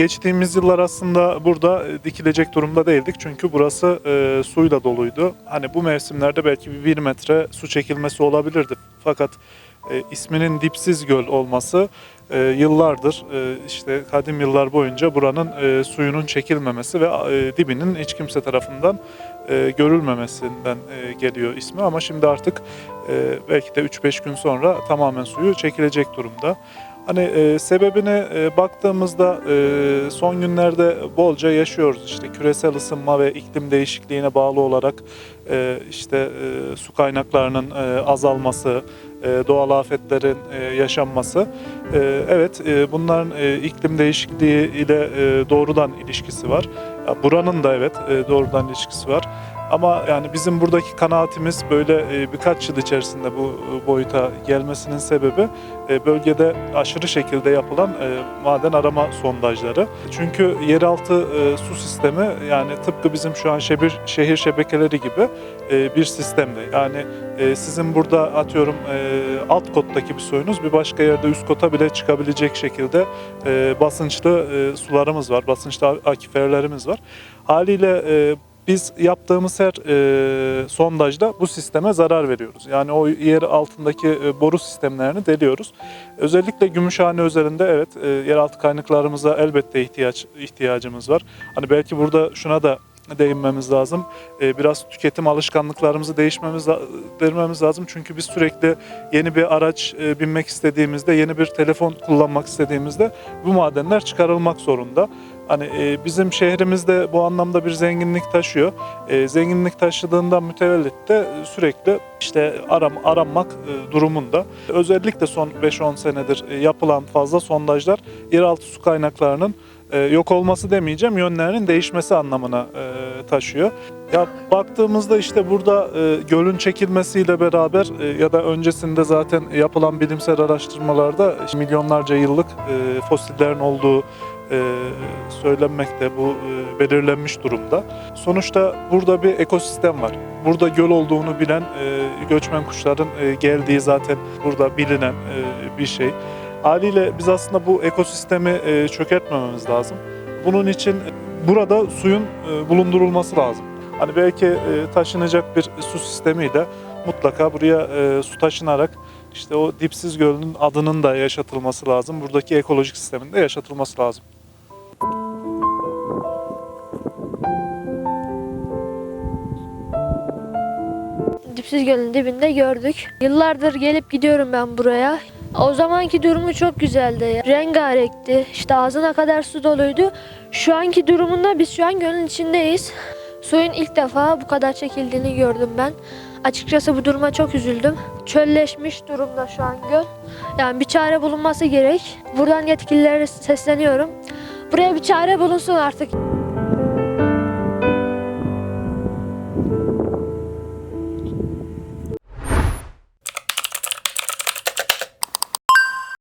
Geçtiğimiz yıllar aslında burada e, dikilecek durumda değildik çünkü burası e, suyla doluydu. Hani bu mevsimlerde belki bir 1 metre su çekilmesi olabilirdi. Fakat e, isminin dipsiz göl olması e, yıllardır e, işte kadim yıllar boyunca buranın e, suyunun çekilmemesi ve e, dibinin hiç kimse tarafından e, görülmemesinden e, geliyor ismi ama şimdi artık e, belki de 3-5 gün sonra tamamen suyu çekilecek durumda. Hani e, sebebine e, baktığımızda e, son günlerde bolca yaşıyoruz. İşte küresel ısınma ve iklim değişikliğine bağlı olarak e, işte e, su kaynaklarının e, azalması, e, doğal afetlerin yaşanması. Evet bunların iklim değişikliği ile doğrudan ilişkisi var. Buranın da evet doğrudan ilişkisi var. Ama yani bizim buradaki kanaatimiz böyle birkaç yıl içerisinde bu boyuta gelmesinin sebebi bölgede aşırı şekilde yapılan maden arama sondajları. Çünkü yeraltı su sistemi yani tıpkı bizim şu an şehir, şehir şebekeleri gibi e, bir sistemde. Yani e, sizin burada atıyorum e, alt kottaki bir suyunuz bir başka yerde üst kota bile çıkabilecek şekilde basınçlı sularımız var, basınçlı akiferlerimiz var. Haliyle biz yaptığımız her e, sondajda bu sisteme zarar veriyoruz. Yani o yer altındaki e, boru sistemlerini deliyoruz. Özellikle Gümüşhane üzerinde evet e, yeraltı kaynaklarımıza elbette ihtiyaç ihtiyacımız var. Hani belki burada şuna da değinmemiz lazım. E, biraz tüketim alışkanlıklarımızı değişmemiz değişmemiz lazım. Çünkü biz sürekli yeni bir araç e, binmek istediğimizde, yeni bir telefon kullanmak istediğimizde bu madenler çıkarılmak zorunda. Hani e, bizim şehrimizde bu anlamda bir zenginlik taşıyor. E, zenginlik taşıdığından mütevellit de sürekli işte aram aranmak durumunda. Özellikle son 5-10 senedir yapılan fazla sondajlar yeraltı su kaynaklarının yok olması demeyeceğim, yönlerinin değişmesi anlamına e, taşıyor. Ya baktığımızda işte burada e, gölün çekilmesiyle beraber e, ya da öncesinde zaten yapılan bilimsel araştırmalarda milyonlarca yıllık e, fosillerin olduğu e, söylenmekte, bu e, belirlenmiş durumda. Sonuçta burada bir ekosistem var. Burada göl olduğunu bilen e, göçmen kuşların e, geldiği zaten burada bilinen e, bir şey. Haliyle biz aslında bu ekosistemi e, çökertmememiz lazım. Bunun için burada suyun e, bulundurulması lazım. Hani belki e, taşınacak bir su sistemiyle mutlaka buraya e, su taşınarak işte o dipsiz gölün adının da yaşatılması lazım. Buradaki ekolojik sistemin de yaşatılması lazım. Dipsiz Göl'ün dibinde gördük. Yıllardır gelip gidiyorum ben buraya. O zamanki durumu çok güzeldi. Rengarenkti. İşte ağzına kadar su doluydu. Şu anki durumunda biz şu an gölün içindeyiz. Suyun ilk defa bu kadar çekildiğini gördüm ben. Açıkçası bu duruma çok üzüldüm. Çölleşmiş durumda şu an göl. Yani bir çare bulunması gerek. Buradan yetkililere sesleniyorum. Buraya bir çare bulunsun artık.